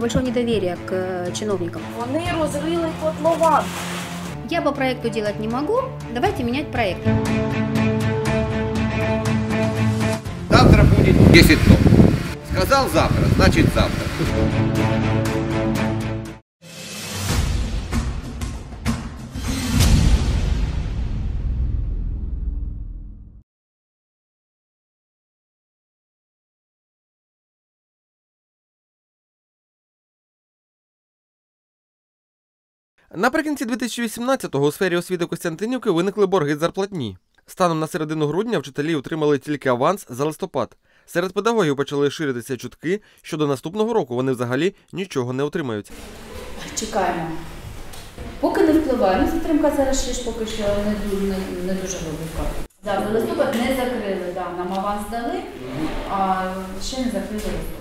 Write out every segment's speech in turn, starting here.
большого недоверия к э, чиновникам. Вони розрили котлован. Я по проекту делать не могу, давайте менять проект. Завтра будет 10 тонн. Сказал завтра, значит завтра. Наприкінці 2018-го у сфері освіти Костянтинівки виникли борги зарплатні. Станом на середину грудня вчителі отримали тільки аванс за листопад. Серед педагогів почали ширитися чутки, що до наступного року вони взагалі нічого не отримають. Чекаємо. Поки не впливає. Ну, затримка зараз ще ж поки що не, не, не дуже глибока. Да, листопад не закрили, да, нам аванс дали, а ще не закрили листопад.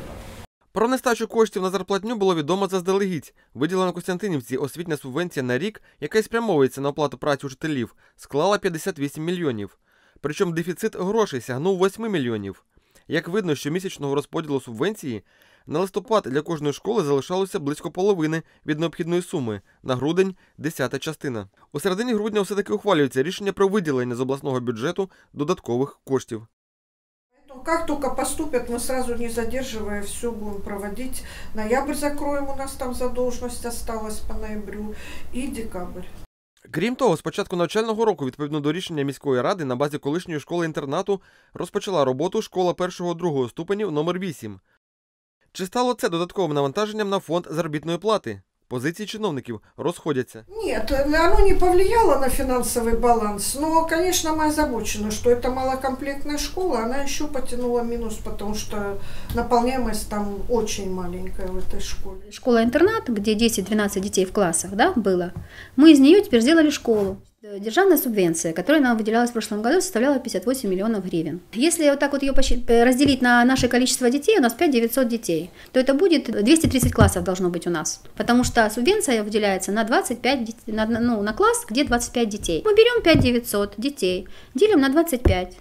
Про нестачу коштів на зарплатню було відомо заздалегідь. Виділена Костянтинівці освітня субвенція на рік, яка й спрямовується на оплату праці учителів, склала 58 мільйонів. Причому дефіцит грошей сягнув 8 мільйонів. Як видно, що місячного розподілу субвенції на листопад для кожної школи залишалося близько половини від необхідної суми, на грудень десята частина. У середині грудня все-таки ухвалюється рішення про виділення з обласного бюджету додаткових коштів. Как только поступят, мы сразу не задерживая все будем проводить. Ноябрь закроем, у нас там задолженность осталась по ноябрю, и декабрь. Крім того, з початку навчального року, відповідно до рішення міської ради, на базі колишньої школи-інтернату розпочала роботу школа першого-другого ступенів номер 8 Чи стало це додатковим навантаженням на фонд заробітної плати? Позиції чиновників розходяться. Нет, оно не повлияло на финансовый баланс, но, конечно, мы озабочены, что это малокомплектная школа, она еще потянула минус, потому что наполняемость там очень маленькая в этой школе. Школа-интернат, где 10-12 детей в классах, да, было, мы из нее теперь сделали школу. Э, Державная субвенция, которая нам выделялась в прошлом году, составляла 58 миллионов гривен. Если вот так вот ее э, разделить на наше количество детей, у нас 5 900 детей, то это будет 230 классов должно быть у нас. Потому что субвенция выделяется на 25, дет- на, ну, на класс, где 25 детей. Мы берем 5 900 детей, делим на 25,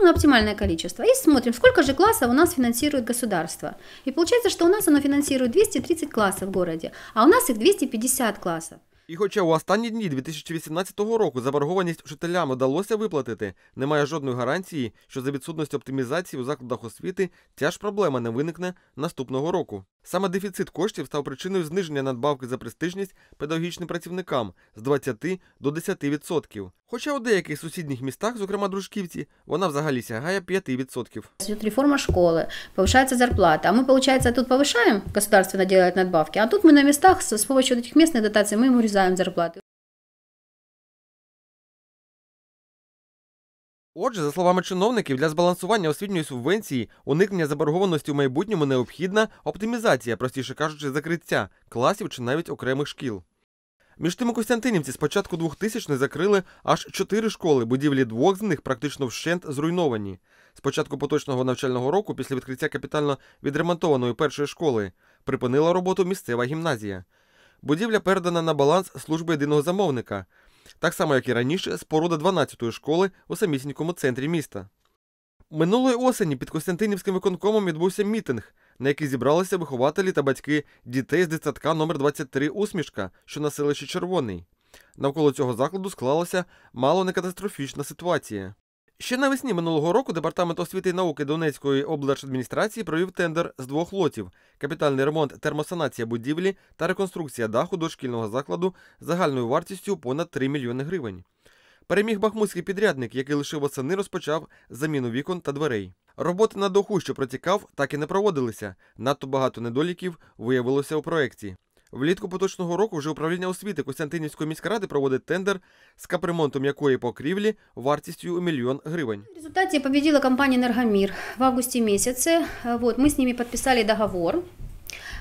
ну, оптимальное количество. И смотрим, сколько же классов у нас финансирует государство. И получается, что у нас оно финансирует 230 классов в городе, а у нас их 250 классов. І хоча у останні дні 2018 року заборгованість вчителям вдалося виплатити, немає жодної гарантії, що за відсутності оптимізації у закладах освіти ця ж проблема не виникне наступного року. Саме дефіцит коштів став причиною зниження надбавки за престижність педагогічним працівникам з 20 до 10%. Хоча у деяких сусідніх містах, зокрема Дружківці, вона взагалі сягає 5%. Идет реформа школы, повышается зарплата, а мы, получается, тут повышаем, государственно делает надбавки, а тут мы на местах с, с помощью вот этих местных дотаций мы им урезаем Отже, за словами чиновників, для збалансування освітньої субвенції уникнення заборгованості в майбутньому необхідна оптимізація, простіше кажучи, закриття класів чи навіть окремих шкіл. Між тим у Костянтинівці з початку 2000-х закрили аж чотири школи, будівлі двох з них практично вщент зруйновані. З початку поточного навчального року, після відкриття капітально відремонтованої першої школи, припинила роботу місцева гімназія. Будівля передана на баланс служби єдиного замовника, так само як і раніше, споруда 12-ї школи у самісінькому центрі міста. Минулої осені під Костянтинівським виконкомом відбувся мітинг, на який зібралися вихователі та батьки дітей з дитсадка номер 23 Усмішка, що на селищі Червоний. Навколо цього закладу склалася мало не катастрофічна ситуація. Ще навесні минулого року Департамент освіти і науки Донецької облдержадміністрації провів тендер з двох лотів: капітальний ремонт, термосанація будівлі та реконструкція даху дошкільного закладу загальною вартістю понад 3 мільйони гривень. Переміг бахмутський підрядник, який лише восени розпочав заміну вікон та дверей. Роботи на даху, що протікав, так і не проводилися. Надто багато недоліків виявилося у проєкті. Влітку поточного року вже управління освіти Костянтинівської міськради проводить тендер з капремонтом якої покрівлі вартістю у мільйон гривень. В результате победила компания «Энергомир» в августе месяце. Э, Вот, мы с ними подписали договор.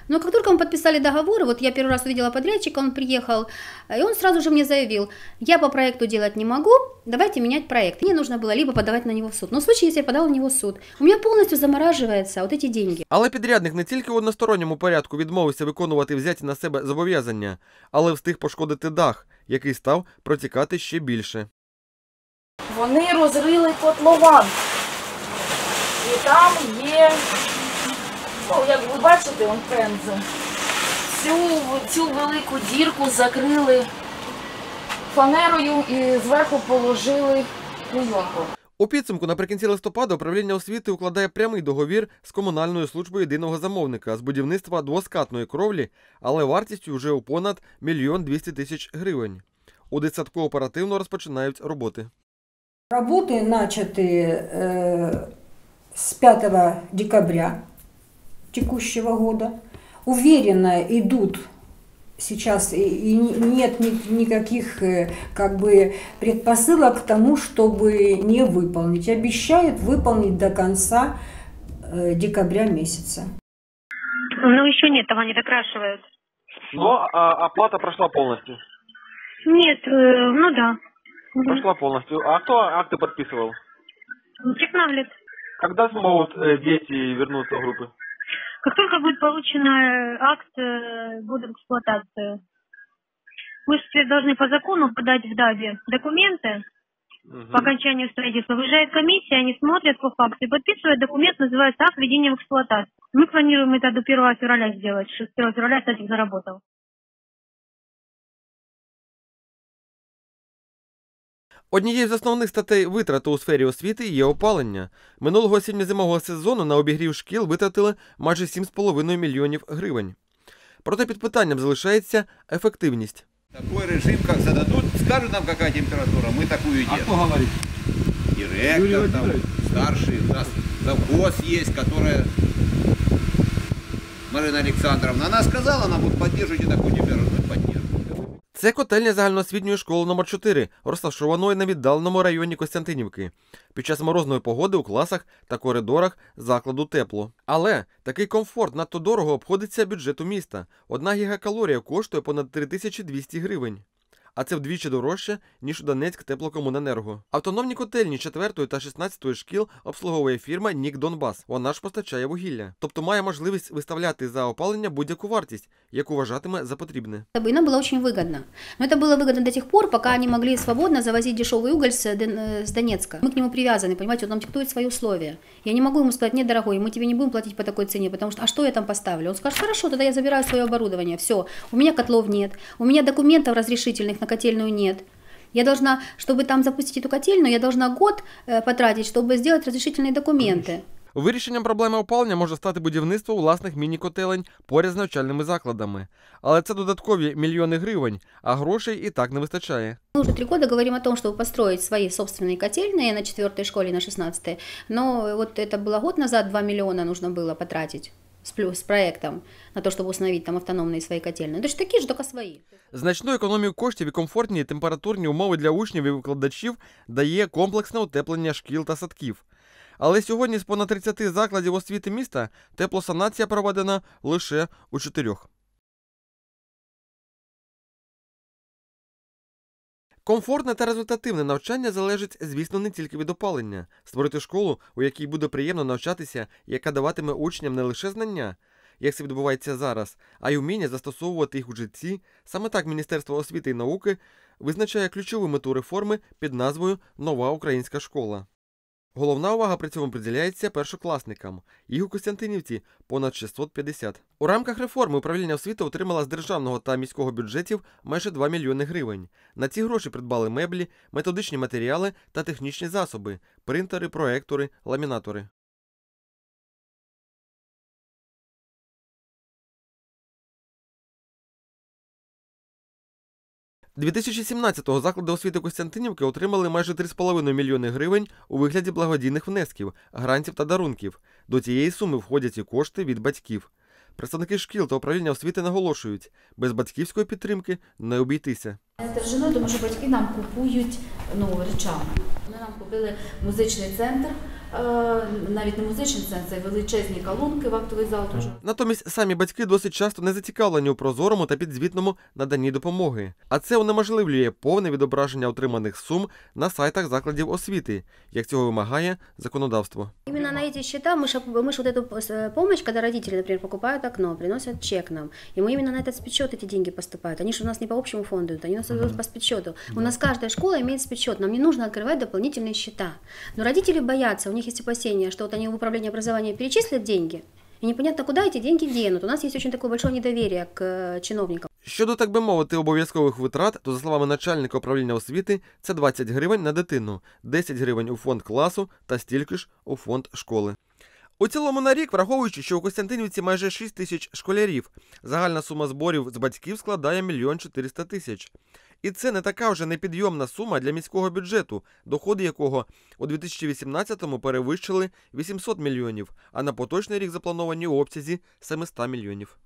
Но как только мы подписали договор, вот я первый раз увидела подрядчика, он приехал, э, и он сразу же мне заявил, я по проекту делать не могу, давайте менять проект. Мне нужно было либо подавать на него в суд. Но в случае, если я подала на него в суд, у меня полностью замораживается вот эти деньги. Але підрядник не тільки в односторонньому порядку відмовився виконувати взяті на себе зобов'язання, але встиг пошкодити дах, який став протікати ще більше. Вони розрили котлован. І там є, ну, як ви бачите, он пензи. всю цю велику дірку закрили фанерою і зверху положили клейонку. У підсумку наприкінці листопада управління освіти укладає прямий договір з комунальною службою єдиного замовника з будівництва двоскатної кровлі, але вартістю вже у понад мільйон двісті тисяч гривень. У дитсадку оперативно розпочинають роботи. Работы начаты э, с 5 декабря текущего года. Уверенно идут сейчас, и, и нет ни- никаких э, как бы предпосылок к тому, чтобы не выполнить. Обещают выполнить до конца э, декабря месяца. Ну, еще нет, там они докрашивают. Но оплата прошла полностью. Нет, э, ну да. Мгм. полностью. А кто акты подписывал? Технаглит. Когда смогут дети вернуться в группы? Как только будет получен э, акт, э, будет в эксплуатацию. Мы же теперь должны по закону подать в ДАБе документы по окончанию строительства. Выезжает комиссия, они смотрят по факту и подписывают документ, называется акт введения в эксплуатацию. Мы планируем это до 1 февраля сделать, что с 1 февраля садик заработал. Однією з основних статей витрати у сфері освіти є опалення. Минулого осінньо-зимового сезону на обігрів шкіл витратили майже 7,5 мільйонів гривень. Проте під питанням залишається ефективність. Такой режим, как зададут, скажут нам, какая температура, мы такую и делаем. говорит? Директор, там, старший, у нас завхоз есть, которая Марина Александровна, она сказала, нам вот поддерживайте такую температуру, мы поддерживаем. Це котельня загальноосвітньої школи номер 4 розташованої на віддаленому районі Костянтинівки. Під час морозної погоди у класах та коридорах закладу тепло. Але такий комфорт надто дорого обходиться бюджету міста. Одна гігакалорія коштує понад 3200 гривень. А це вдвічі дорожче, ніж у Донецьк теплокомуненерго. Автономні котельні 4 та 16 шкіл обслуговує фірма Нік Донбас. Вона ж постачає вугілля. Тобто має можливість виставляти за опалення будь-яку вартість, яку вважатиме за потрібне. Нам было очень выгодно. Но это было выгодно до тех пор, пока они могли свободно завозить дешевый уголь с, Дон- с Донецка. Мы к нему привязаны, понимаете, он нам диктует свои условия. Я не могу ему сказать, нет, дорогой, мы тебе не будем платить по такой цене, потому что, а что я там поставлю? Он скажет, хорошо, тогда я забираю свое оборудование, все, у меня котлов нет, у меня документов разрешительных на котельную нет. Я должна, чтобы там запустить эту котельную, я должна год потратить, чтобы сделать разрешительные документы. Вирішенням проблеми опалення може стати будівництво власних міні-котелень поряд з навчальними закладами. Але це додаткові мільйони гривень, а грошей і так не вистачає. Мы уже три года говорим о том, чтобы построить свои собственные котельные на четвертой школе и на 16 но вот это было год назад, 2 миллиона нужно было потратить с, плюс, с проектом на то, чтобы установить там автономные свои котельные. Точно такие же, только свои. Значну економію коштів і комфортні температурні умови для учнів і викладачів дає комплексне утеплення шкіл та садків. Але сьогодні з понад 30 закладів освіти міста теплосанація проведена лише у чотирьох. Комфортне та результативне навчання залежить, звісно, не тільки від опалення. Створити школу, у якій буде приємно навчатися, яка даватиме учням не лише знання, як це відбувається зараз, а й уміння застосовувати їх у житті. Саме так Міністерство освіти і науки визначає ключову мету реформи під назвою Нова українська школа. Головна увага при цьому приділяється першокласникам. Їх у Костянтинівці понад 650. У рамках реформи управління освіти отримала з державного та міського бюджетів майже 2 мільйони гривень. На ці гроші придбали меблі, методичні матеріали та технічні засоби, принтери, проектори, ламінатори. – 2017-го заклади освіти Костянтинівки отримали майже 3,5 мільйони гривень у вигляді благодійних внесків, грантів та дарунків. До цієї суми входять і кошти від батьків. Представники шкіл та управління освіти наголошують, без батьківської підтримки не обійтися. Я тому що батьки нам купують ну, речами Вони нам купили музичний центр, е, навіть не музичний центр, це величезні колонки в актовий зал. Дуже. Натомість самі батьки досить часто не зацікавлені у прозорому та підзвітному наданні допомоги. А це унеможливлює повне відображення отриманих сум на сайтах закладів освіти, як цього вимагає законодавство. Именно на эти счета мы, ж- мы ж вот эту э, помощь, когда родители, например, покупают окно, приносят чек нам, и мы именно на этот спецсчет эти деньги поступают. Они же у нас не по общему фонду идут, они у нас идут по спецсчету. У нас каждая школа имеет спецсчет, нам не нужно открывать дополнительные счета. Но родители боятся, у них есть опасения, что вот они в управление образования перечислят деньги, И непонятно, куда эти деньги денут. У нас есть очень такое большое недоверие к э, чиновникам. Щодо, так би мовити, обов'язкових витрат, то за словами начальника управління освіти, це 20 гривень на дитину, 10 гривень у фонд класу та стільки ж у фонд школи. У цілому на рік, враховуючи, що у Костянтинівці майже 6 тисяч школярів, загальна сума зборів з батьків складає мільйон 400 тисяч. І це не така вже непідйомна сума для міського бюджету, доходи якого у 2018-му перевищили 800 мільйонів, а на поточний рік заплановані у обсязі 700 мільйонів.